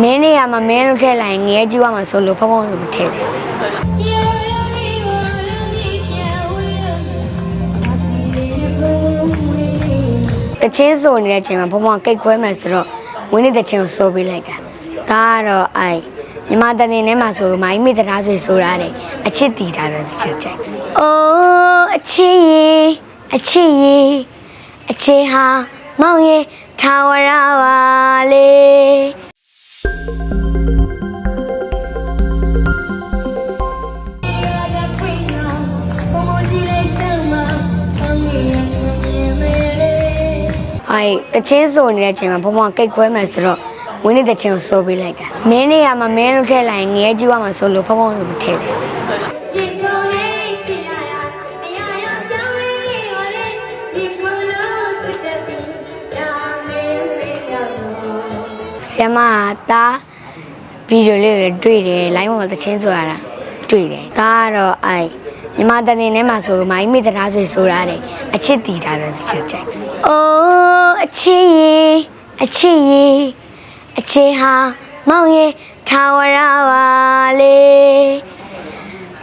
မင်းနေရမှာမင်းလို့ထည့်လိုက်ရင်ငရဲကြီးသွားမှာဆိုလို့ဖုံဖုံလို့မထည့်လေတချင်းဆိုနေတဲ့အချိန်မှာဖုံဖုံကကိတ်ခွဲမယ်ဆိုတော့ဝင်းနေတချင်းကိုစိုးပေးလိုက်တာဒါကတော့အိုင်ညီမတနေထဲမှာဆိုမိုင်းမိတရားဆွေဆိုတာတယ်အချစ်တီတာတဲ့တချင်းချိုက်အိုးအချစ်ရေအချစ်ရေအချစ်ဟာမောင်ရဲ့ထာဝရပါလေ အိုင်တချင်းဆိုနေတဲ့အချိန်မှာဘုံဘုံကိတ်ခွဲမယ်ဆိုတော့ဝင်းနေတချင်းကိုစိုးပေးလိုက်တာမင်းနေရမှာမင်းလို့ထည့်လိုက်ရင်ငရဲကြီးသွားမှာဆိုလို့ဘုံဘုံလို့မထည့်လေဆရာမကတာဗီဒီယိုလေးတွေတွေ့တယ်လိုင်းပေါ်မှာတချင်းဆိုရတာတွေ့တယ်ဒါကတော့အို င်ညီမတနေထဲမှာဆိုမိုင်းမိတရားဆွေဆိုတာတယ်အချစ်တီတာတဲ့တချင်းချိုက်အိုးအချစ်ရေအချစ်ရေအချစ်ဟာမောင်ရဲ့ထာဝရပါလေ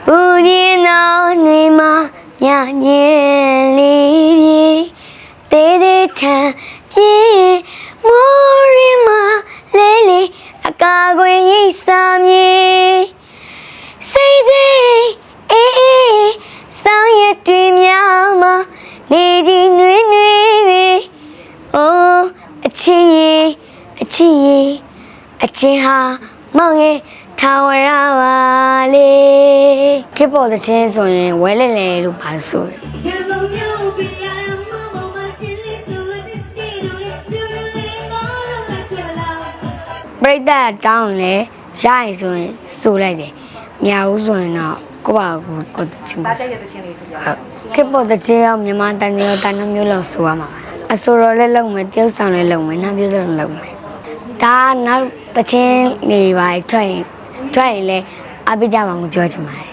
ပူပြင်းသောနှွေမှာညညင်လေး နေကြီးနွေးနွေးပြီအိုးအချစ်ရေအချစ်ရေအချစ်ဟာမောင်ရဲ့ထာဝရပါလေခေတ်ပေါ်တဲ့ချင်းဆိုရင်ဝဲလဲလဲလို့ပါလို့ဆိုတယ်ပရိသတ်တောင်းရင်လည်းရရင်ဆိုရင်ဆိုလိုက်တယ်မြာဘူးဆိုရင်တော့ ကိုယ့်ဘာကိုယ်ကိုယ်ချင်းပါတားတဲ့ရတဲ့ချင်းလေးဆိုပြဟုတ်ခေတ်ပေါ်တဲ့ချင်းရောမြန်မာတန်ရောတန်နှမျိုးလောက်ဆိုရမှာပါအဆိုတော်လည်းလုံမယ်တယောက်ဆောင်လည်းလုံမယ်နှမျိုးစလုံးလုံမယ်ဒါနောက်တစ်ချင်းနေပါထွက်ရင်ထွက်ရင်လည်းအပိကြမှာကိုပြောချင်ပါတယ်